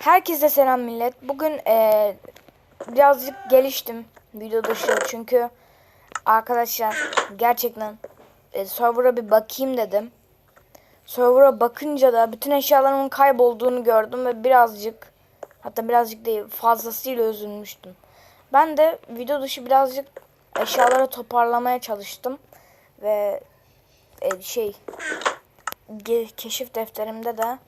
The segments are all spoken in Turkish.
Herkese selam millet. Bugün eee, birazcık geliştim video dışı çünkü arkadaşlar gerçekten e, server'a bir bakayım dedim. Server'a bakınca da bütün eşyalarımın kaybolduğunu gördüm ve birazcık hatta birazcık değil fazlasıyla üzülmüştüm. Ben de video dışı birazcık eşyaları toparlamaya çalıştım ve e, şey keşif defterimde de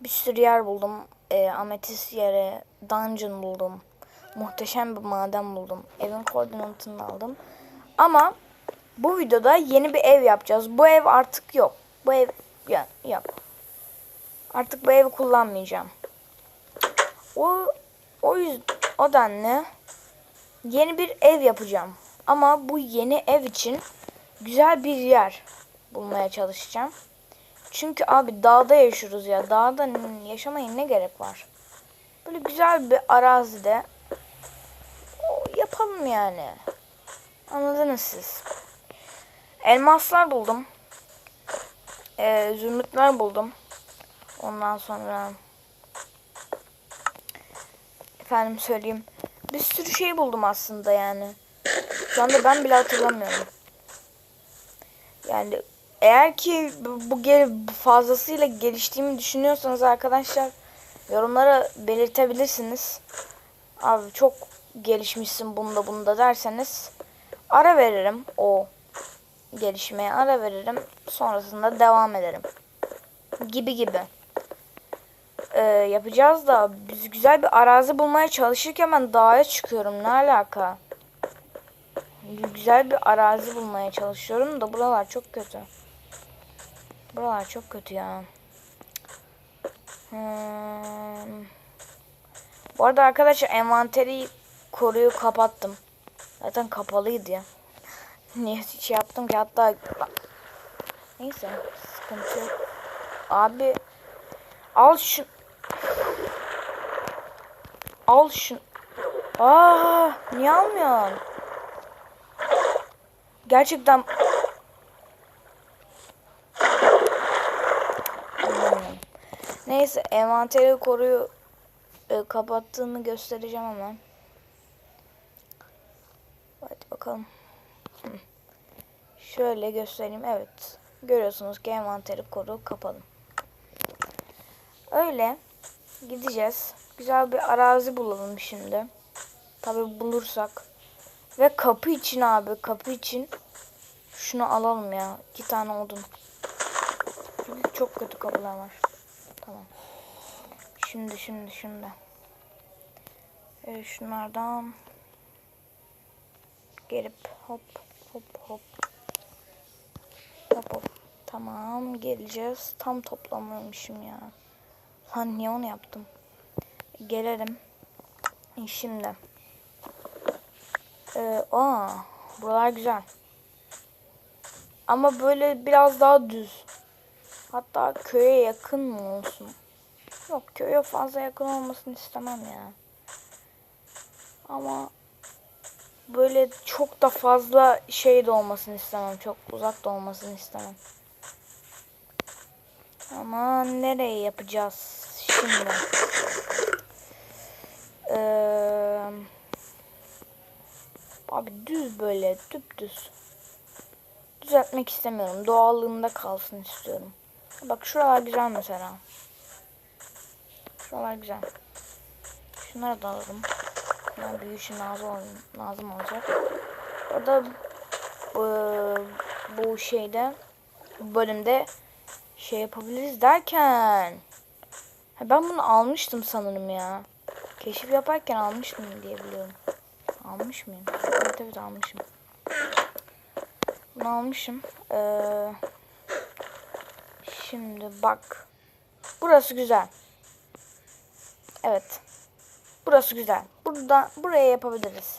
bir sürü yer buldum. E, ametist yeri, dungeon buldum. Muhteşem bir maden buldum. Evin koordinatını aldım. Ama bu videoda yeni bir ev yapacağız. Bu ev artık yok. Bu ev ya, yok. Artık bu evi kullanmayacağım. O o yüzden o denli yeni bir ev yapacağım. Ama bu yeni ev için güzel bir yer bulmaya çalışacağım. Çünkü abi dağda yaşıyoruz ya. Dağda yaşamaya ne gerek var? Böyle güzel bir arazide yapalım yani. Anladınız siz. Elmaslar buldum. Ee, zümrütler buldum. Ondan sonra efendim söyleyeyim. Bir sürü şey buldum aslında yani. Şu anda ben bile hatırlamıyorum. Yani eğer ki bu fazlasıyla geliştiğimi düşünüyorsanız arkadaşlar yorumlara belirtebilirsiniz. Abi çok gelişmişsin bunda bunda derseniz ara veririm o gelişmeye ara veririm. Sonrasında devam ederim. Gibi gibi. Ee, yapacağız da biz güzel bir arazi bulmaya çalışırken ben dağa çıkıyorum. Ne alaka? Güzel bir arazi bulmaya çalışıyorum da buralar çok kötü. Buralar çok kötü ya. Hmm. Bu arada arkadaşlar envanteri koruyu kapattım. Zaten kapalıydı ya. Niye şey yaptım ki hatta. Neyse sıkıntı yok. Abi al şu al şu Aa niye almıyorsun? Gerçekten Neyse envanteri koruyu e, kapattığımı göstereceğim hemen. Hadi bakalım. Şöyle göstereyim. Evet. Görüyorsunuz ki envanteri koru kapalı. Öyle gideceğiz. Güzel bir arazi bulalım şimdi. Tabi bulursak. Ve kapı için abi kapı için şunu alalım ya. İki tane odun. Çünkü çok kötü kapılar var. Tamam. Şimdi şimdi şimdi. Ee, şunlardan gelip hop hop hop hop hop. Tamam geleceğiz. Tam toplamıyormuşum ya. Lan niye onu yaptım? Gelelim. Şimdi. Ee, aa, buralar güzel. Ama böyle biraz daha düz. Hatta köye yakın mı olsun? Yok köye fazla yakın olmasını istemem ya. Ama böyle çok da fazla şey de olmasını istemem. Çok uzak da olmasını istemem. Ama nereye yapacağız şimdi? Ee, abi düz böyle düz. Düzeltmek istemiyorum. Doğallığında kalsın istiyorum. Bak şuralar güzel mesela. Şuralar güzel. Şunları da alalım. Bunlar büyü için lazım, lazım olacak. Orada bu, bu şeyde bu bölümde şey yapabiliriz derken ben bunu almıştım sanırım ya. Keşif yaparken almıştım diye biliyorum. Almış mıyım? Evet evet almışım. Bunu almışım. Ee, şimdi bak. Burası güzel. Evet. Burası güzel. Burada buraya yapabiliriz.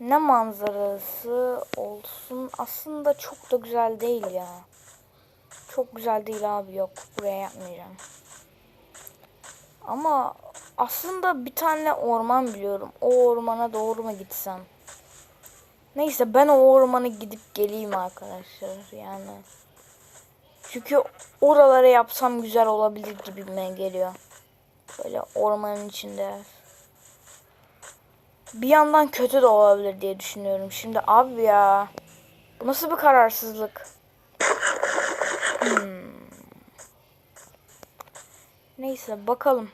Ne manzarası olsun. Aslında çok da güzel değil ya. Çok güzel değil abi yok. Buraya yapmayacağım. Ama aslında bir tane orman biliyorum. O ormana doğru mu gitsem? Neyse ben o ormana gidip geleyim arkadaşlar yani. Çünkü oralara yapsam güzel olabilir gibime geliyor. Böyle ormanın içinde. Bir yandan kötü de olabilir diye düşünüyorum. Şimdi abi ya. Bu nasıl bir kararsızlık? Hmm. Neyse bakalım.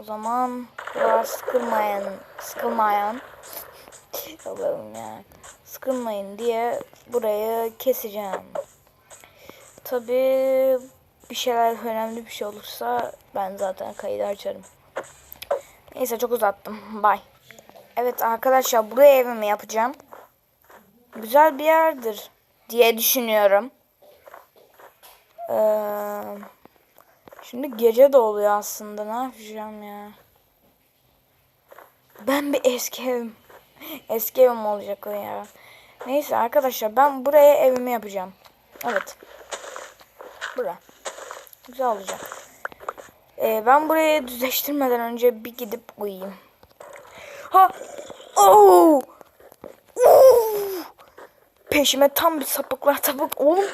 O zaman biraz sıkılmayan, sıkılmayan Allah'ım ya. Sıkılmayın diye burayı keseceğim. Tabii bir şeyler önemli bir şey olursa ben zaten kaydı açarım. Neyse çok uzattım. Bye. Evet arkadaşlar buraya evimi yapacağım. Güzel bir yerdir diye düşünüyorum. Ee, şimdi gece de oluyor aslında. Ne yapacağım ya? Ben bir eski evim. Eski evim olacak o ya. Neyse arkadaşlar ben buraya evimi yapacağım. Evet. Bura. Güzel olacak. Ee, ben burayı düzleştirmeden önce bir gidip uyuyayım. Ha! Oo! Oo! Peşime tam bir sapıklar tapık. Oğlum.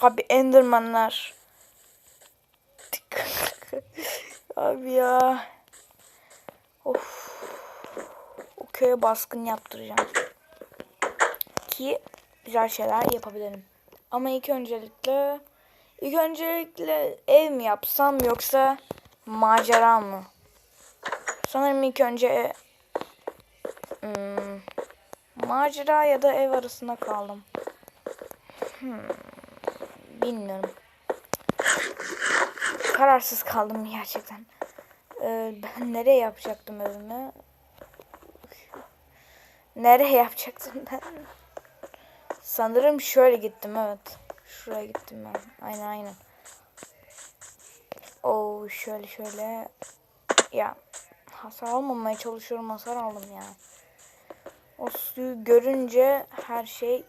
Abi Endermanlar. Abi ya. Of. O köye baskın yaptıracağım. Ki güzel şeyler yapabilirim. Ama ilk öncelikle ilk öncelikle ev mi yapsam yoksa macera mı? Sanırım ilk önce hmm, macera ya da ev arasında kaldım. Hmm, bilmiyorum. Kararsız kaldım gerçekten. Ee, ben nereye yapacaktım evimi? Nereye yapacaktım ben? Sanırım şöyle gittim evet. Şuraya gittim ben. Aynen aynen. Oo şöyle şöyle. Ya hasar almamaya çalışıyorum hasar aldım ya. O suyu görünce her şey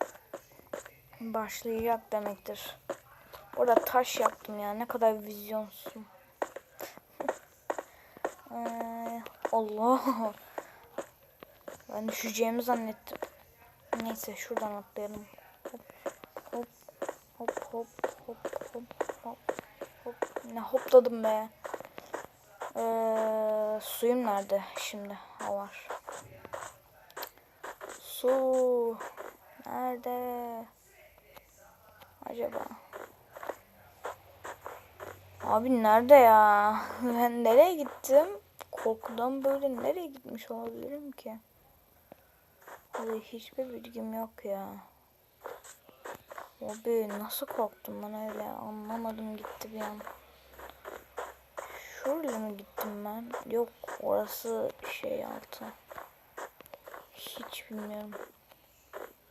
başlayacak demektir. Orada taş yaptım ya. Ne kadar vizyonsuzum. Ee, Allah. Ben düşeceğimi zannettim. Neyse şuradan atlayalım. Hop hop hop hop hop hop hop hop. Ne hopladım be. Ee, suyum nerede şimdi? Ha var. Su nerede? Acaba? Abi nerede ya? Ben nereye gittim? Korkudan böyle nereye gitmiş olabilirim ki? Vallahi hiçbir bilgim yok ya. Abi nasıl korktum ben öyle anlamadım gitti bir an. Şöyle mi gittim ben? Yok orası şey altı. Hiç bilmiyorum.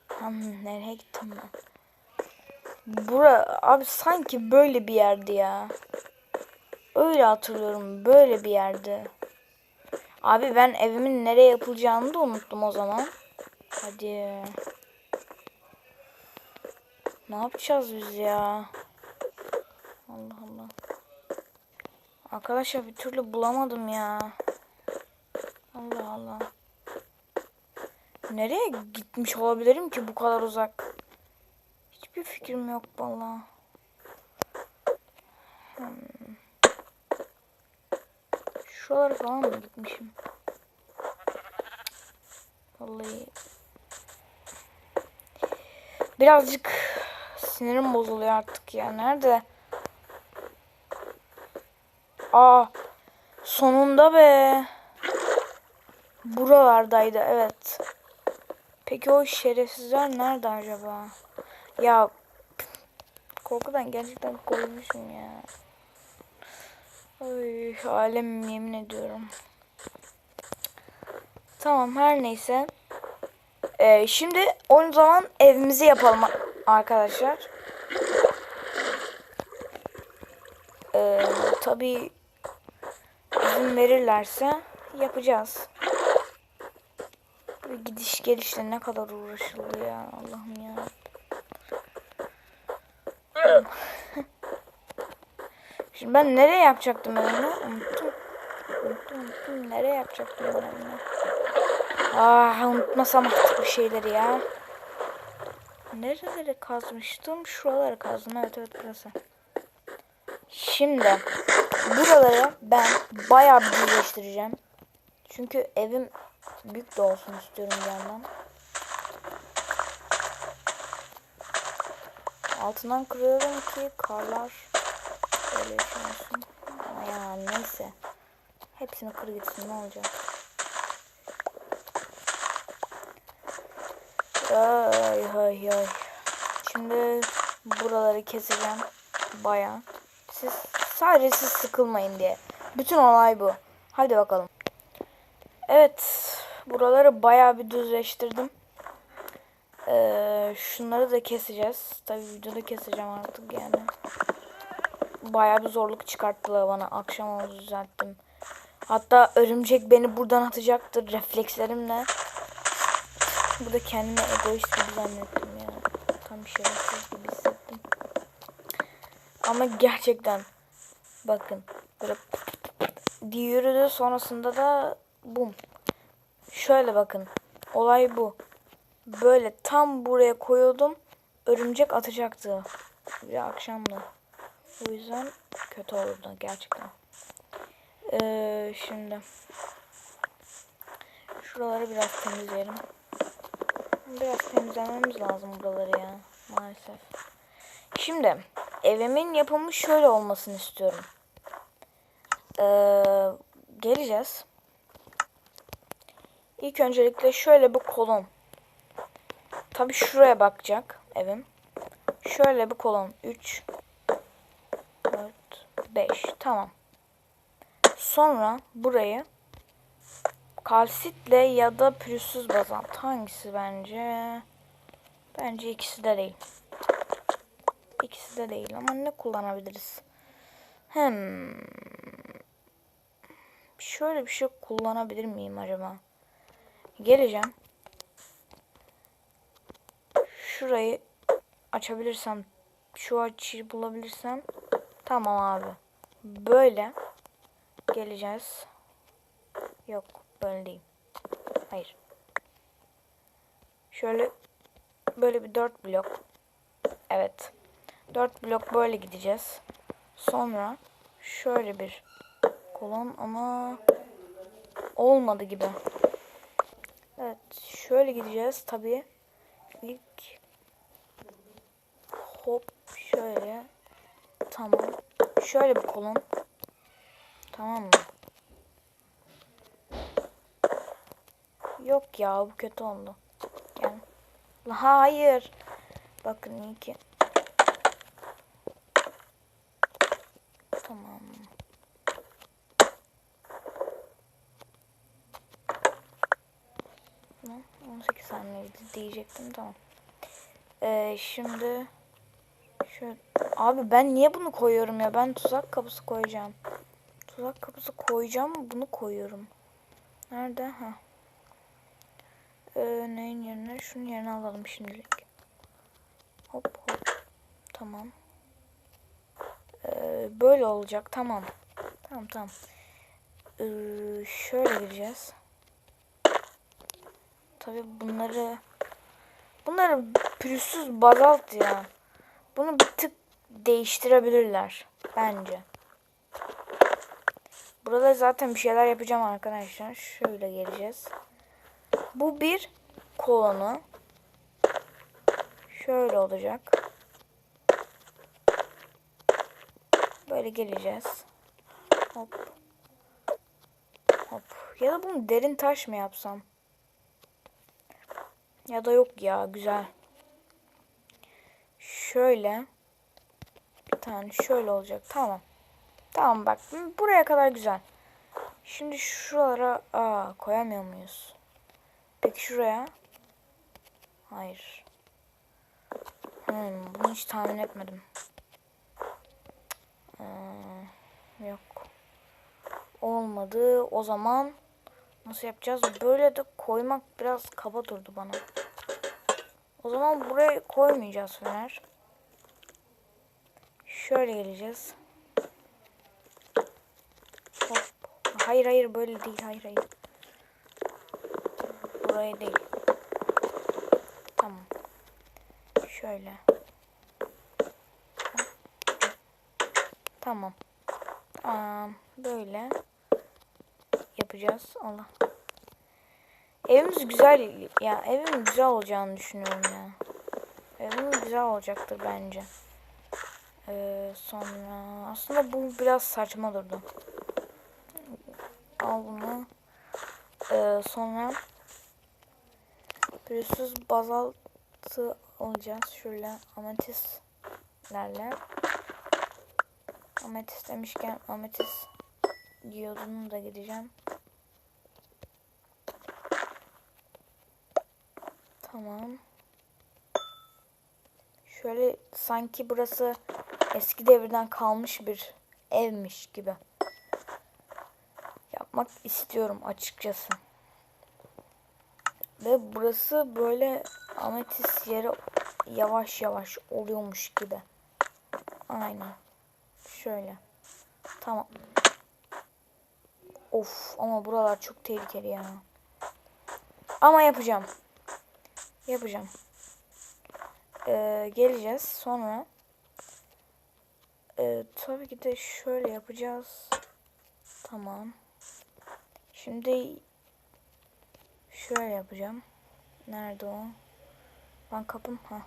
Hmm, nereye gittim ben? Bura abi sanki böyle bir yerdi ya. Öyle hatırlıyorum böyle bir yerde. Abi ben evimin nereye yapılacağını da unuttum o zaman. Hadi. Ne yapacağız biz ya? Allah Allah. Arkadaşlar bir türlü bulamadım ya. Allah Allah. Nereye gitmiş olabilirim ki bu kadar uzak? Hiçbir fikrim yok vallahi. Hmm. Şuralara falan mı gitmişim? Vallahi birazcık sinirim bozuluyor artık ya. Nerede? Aa sonunda be. Buralardaydı evet. Peki o şerefsizler nerede acaba? Ya korkudan gerçekten korkmuşum ya. Ay alem yemin ediyorum. Tamam her neyse. Ee, şimdi o zaman evimizi yapalım arkadaşlar. Ee, tabii izin verirlerse yapacağız. Bir gidiş gelişle ne kadar uğraşıldı ya Allah'ım ya. Şimdi ben nereye yapacaktım evimi? Unuttum. Unuttum, unuttum. Nereye yapacaktım ben evimi? Ah unutmasam artık bir şeyleri ya. Nerelere kazmıştım? Şuraları kazdım. Evet evet burası. Şimdi buraları ben bayağı bir düzleştireceğim. Çünkü evim büyük de olsun istiyorum bir yandan. Altından kırıyorum ki karlar böyle yaşamasın. Ama ya neyse. Hepsini kır gitsin ne olacak. Ay ay ay. Şimdi buraları keseceğim. Baya. Siz sadece siz sıkılmayın diye. Bütün olay bu. Hadi bakalım. Evet. Buraları baya bir düzleştirdim. Ee, şunları da keseceğiz. Tabii videoda keseceğim artık yani. Baya bir zorluk çıkarttılar bana. Akşam oldu düzelttim. Hatta örümcek beni buradan atacaktır reflekslerimle. Burada kendimi egoist gibi zannettim ya. Tam şerefsiz gibi hissettim. Ama gerçekten bakın böyle diye yürüdü sonrasında da bum. Şöyle bakın. Olay bu. Böyle tam buraya koyuyordum. Örümcek atacaktı. Bir akşamda. O yüzden kötü olurdu gerçekten. Ee, şimdi şuraları biraz temizleyelim. Biraz temizlememiz lazım buraları ya maalesef. Şimdi evimin yapımı şöyle olmasını istiyorum. Ee, geleceğiz. İlk öncelikle şöyle bir kolon. Tabi şuraya bakacak evim. Şöyle bir kolon. 3 4 5 tamam. Sonra burayı kalsitle ya da pürüzsüz bazalt. Hangisi bence? Bence ikisi de değil. İkisi de değil ama ne kullanabiliriz? Hem şöyle bir şey kullanabilir miyim acaba? Geleceğim. Şurayı açabilirsem şu açıyı bulabilirsem tamam abi. Böyle geleceğiz. Yok değil. Hayır. Şöyle böyle bir dört blok. Evet. Dört blok böyle gideceğiz. Sonra şöyle bir kolon ama olmadı gibi. Evet. Şöyle gideceğiz tabii. İlk hop şöyle tamam. Şöyle bir kolon. Tamam mı? Yok ya bu kötü oldu. Gel. Hayır. Bakın iyi ki. Tamam. Ne? 18 saniye diyecektim tamam. Ee, şimdi şu abi ben niye bunu koyuyorum ya? Ben tuzak kapısı koyacağım. Tuzak kapısı koyacağım bunu koyuyorum. Nerede? Ha. Ee, neyin yerine? Şunun yerine alalım şimdilik. Hop hop. Tamam. Ee, böyle olacak. Tamam. Tamam tamam. Ee, şöyle gireceğiz. Tabi bunları bunları pürüzsüz bazalt ya. Bunu bir tık değiştirebilirler bence. Burada zaten bir şeyler yapacağım arkadaşlar. Şöyle geleceğiz. Bu bir kolonu. Şöyle olacak. Böyle geleceğiz. Hop. Hop. Ya da bunu derin taş mı yapsam? Ya da yok ya güzel. Şöyle. Bir tane şöyle olacak. Tamam. Tamam bak. Buraya kadar güzel. Şimdi şuralara aa, koyamıyor muyuz? Peki şuraya? Hayır. Hmm, bunu hiç tahmin etmedim. Ee, yok. Olmadı. O zaman nasıl yapacağız? Böyle de koymak biraz kaba durdu bana. O zaman buraya koymayacağız fener. Şöyle geleceğiz. Hop. Hayır hayır böyle değil. Hayır hayır. Buraya değil. Tamam. Şöyle. Tamam. Tamam. Böyle yapacağız. Allah. Evimiz güzel ya. Evim güzel olacağını düşünüyorum ya. Evim güzel olacaktır bence. Ee, sonra aslında bu biraz saçma durdu. Al bunu. Ee, sonra pürüzsüz bazaltı alacağız. Şöyle ametistlerle. Ametist demişken ametist diyodunu da gideceğim. Tamam. Şöyle sanki burası eski devirden kalmış bir evmiş gibi. Yapmak istiyorum açıkçası. Ve burası böyle ametist yeri yavaş yavaş oluyormuş gibi. Aynen. Şöyle. Tamam. Of ama buralar çok tehlikeli ya. Ama yapacağım. Yapacağım. Ee, geleceğiz sonra. Ee, tabii ki de şöyle yapacağız. Tamam. Şimdi şöyle yapacağım. Nerede o? Ben kapım ha.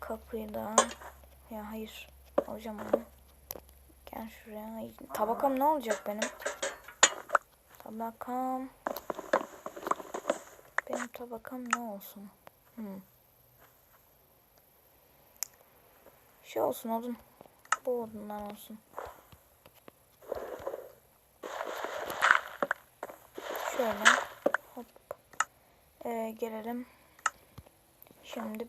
Kapıyı da ya hayır alacağım onu. Gel şuraya. Ay, Tabakam ne olacak benim? Tabakam. Benim tabakam ne olsun? Hmm. Şey olsun odun. Bu odundan olsun. Şöyle. Ee, gelelim. Şimdi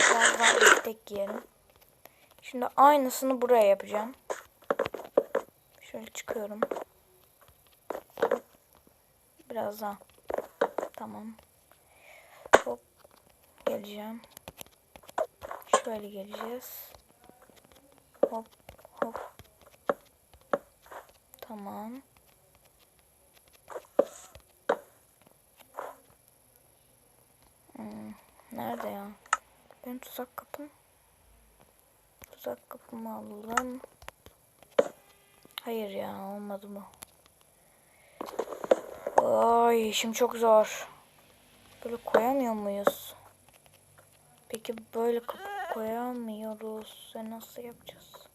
biraz daha giyelim. Şimdi aynısını buraya yapacağım. Şöyle çıkıyorum. Biraz daha. Tamam. Hop. Geleceğim. Şöyle geleceğiz. Hop hop. Tamam. Hmm, nerede ya? Benim tuzak kapım. Tuzak kapımı alalım. Hayır ya olmadı mı? Ay işim çok zor. Böyle koyamıyor muyuz? Peki böyle kapı koyamıyoruz. Ve nasıl yapacağız?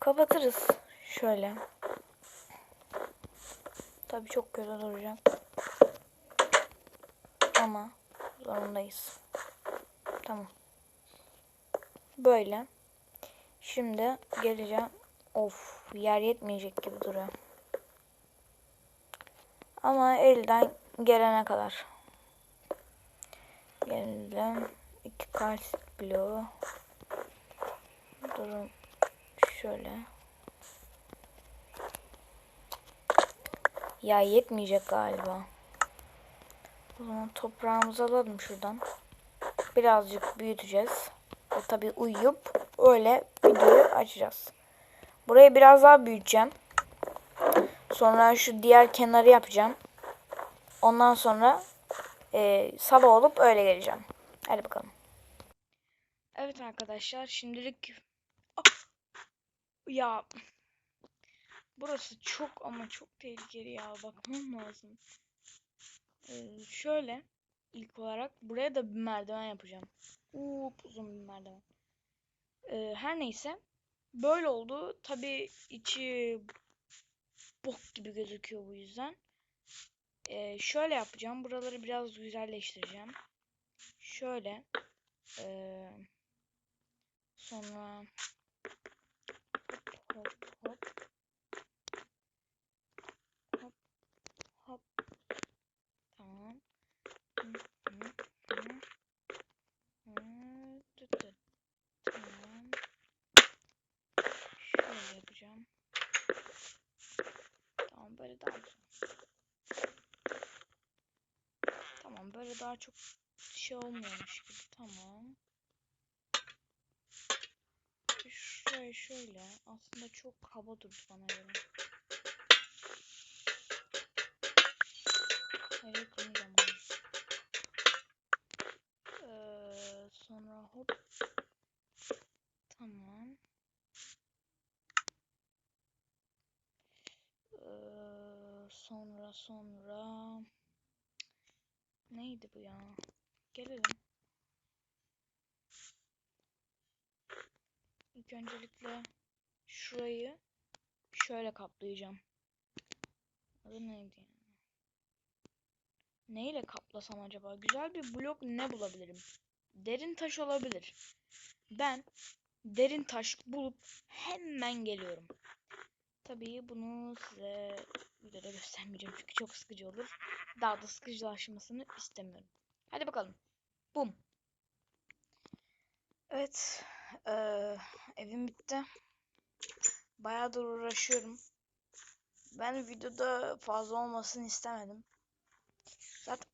Kapatırız. Şöyle. Tabii çok kötü duracak. Ama zorundayız. Tamam. Böyle. Şimdi geleceğim. Of yer yetmeyecek gibi duruyor. Ama elden gelene kadar. Geldim. İki kalsit bloğu. Durun. Şöyle. Ya yetmeyecek galiba. O zaman toprağımızı alalım şuradan. Birazcık büyüteceğiz. Ve tabii uyuyup öyle videoyu açacağız. Burayı biraz daha büyüteceğim. Sonra şu diğer kenarı yapacağım. Ondan sonra e, sabah olup öyle geleceğim. Hadi bakalım. Evet arkadaşlar şimdilik Ah! ya burası çok ama çok tehlikeli ya bakmam lazım. Şöyle ilk olarak buraya da bir merdiven yapacağım. Uuu uzun bir merdiven. Ee, her neyse böyle oldu. Tabi içi bok gibi gözüküyor bu yüzden. Ee, şöyle yapacağım. Buraları biraz güzelleştireceğim. Şöyle. Ee, sonra hop hop hop tamam. Hı, hı, hı. Hı, tut, tut. Tamam. Şöyle yapacağım. Tamam böyle daha. Tamam böyle daha çok şey olmuyormuş gibi. Tamam. Şuraya şöyle. Aslında çok hava durdu bana göre. Evet bunu zaman. Ee, sonra hop. Sonra neydi bu ya? Gelelim. İlk öncelikle şurayı şöyle kaplayacağım. Adı neydi ya? Neyle kaplasam acaba? Güzel bir blok ne bulabilirim? Derin taş olabilir. Ben derin taş bulup hemen geliyorum. Tabii bunu size videoda göstermeyeceğim çünkü çok sıkıcı olur. Daha da sıkıcılaşmasını istemiyorum. Hadi bakalım. Bum. Evet. Eee evim bitti. Bayağıdır uğraşıyorum. Ben videoda fazla olmasını istemedim. Zaten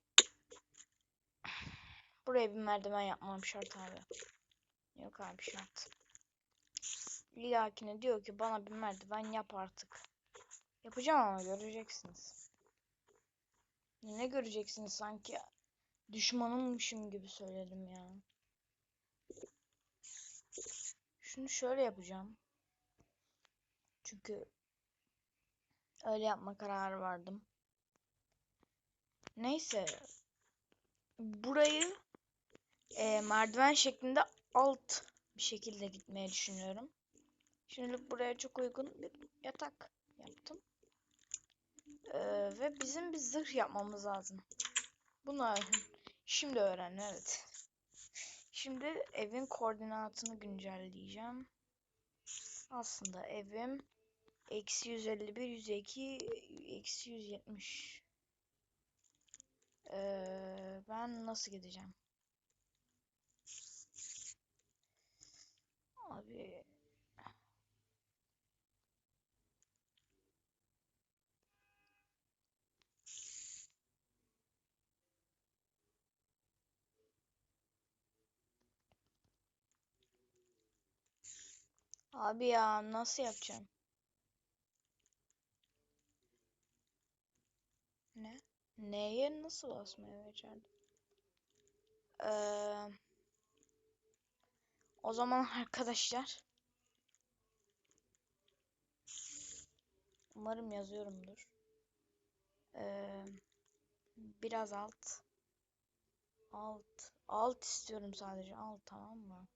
buraya bir merdiven yapmam şart abi. Yok abi şart. İllakine diyor ki bana bir merdiven yap artık. Yapacağım ama göreceksiniz. Ne göreceksiniz sanki düşmanımmışım gibi söyledim ya. Şunu şöyle yapacağım. Çünkü öyle yapma kararı verdim. Neyse. Burayı e, merdiven şeklinde alt bir şekilde gitmeye düşünüyorum. Şimdilik buraya çok uygun bir yatak yaptım. Ee, ve bizim bir zırh yapmamız lazım. Bunu şimdi öğrendim evet. Şimdi evin koordinatını güncelleyeceğim. Aslında evim eksi 151, 102, eksi 170. Ee, ben nasıl gideceğim? Abi Abi ya nasıl yapacağım? Ne? Neye nasıl basmaya becerdim? Ee, o zaman arkadaşlar umarım yazıyorumdur. Ee, biraz alt alt alt istiyorum sadece alt tamam mı?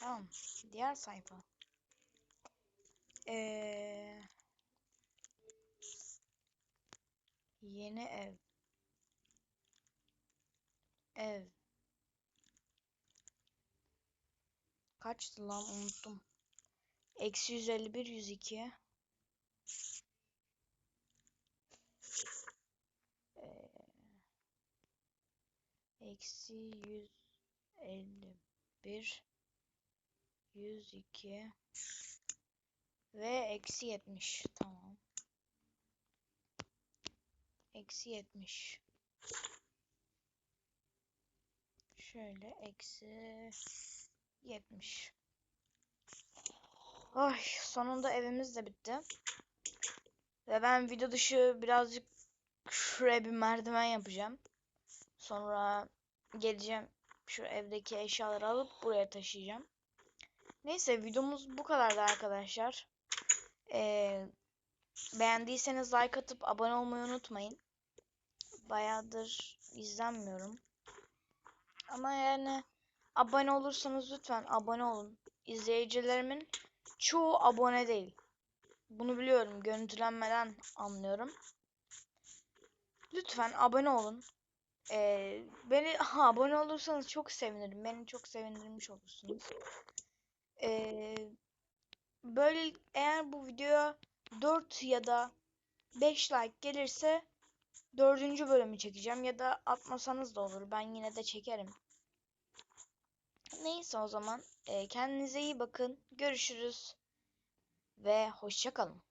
Tamam. Diğer sayfa. Ee, yeni ev. Ev. Kaçtı lan unuttum. Eksi 151, 102. Ee, eksi 151 102 ve eksi 70 tamam. Eksi 70 şöyle eksi 70 Ay sonunda evimiz de bitti. Ve ben video dışı birazcık şuraya bir merdiven yapacağım. Sonra geleceğim. Şu evdeki eşyaları alıp buraya taşıyacağım. Neyse videomuz bu kadardı arkadaşlar. Ee, beğendiyseniz like atıp abone olmayı unutmayın. Bayağıdır izlenmiyorum. Ama yani abone olursanız lütfen abone olun. İzleyicilerimin çoğu abone değil. Bunu biliyorum. Görüntülenmeden anlıyorum. Lütfen abone olun. Ee, beni ha, abone olursanız çok sevinirim. Beni çok sevindirmiş olursunuz. Ee, böyle eğer bu videoya 4 ya da 5 like gelirse dördüncü bölümü çekeceğim ya da atmasanız da olur. Ben yine de çekerim. Neyse o zaman e, kendinize iyi bakın. Görüşürüz ve hoşçakalın.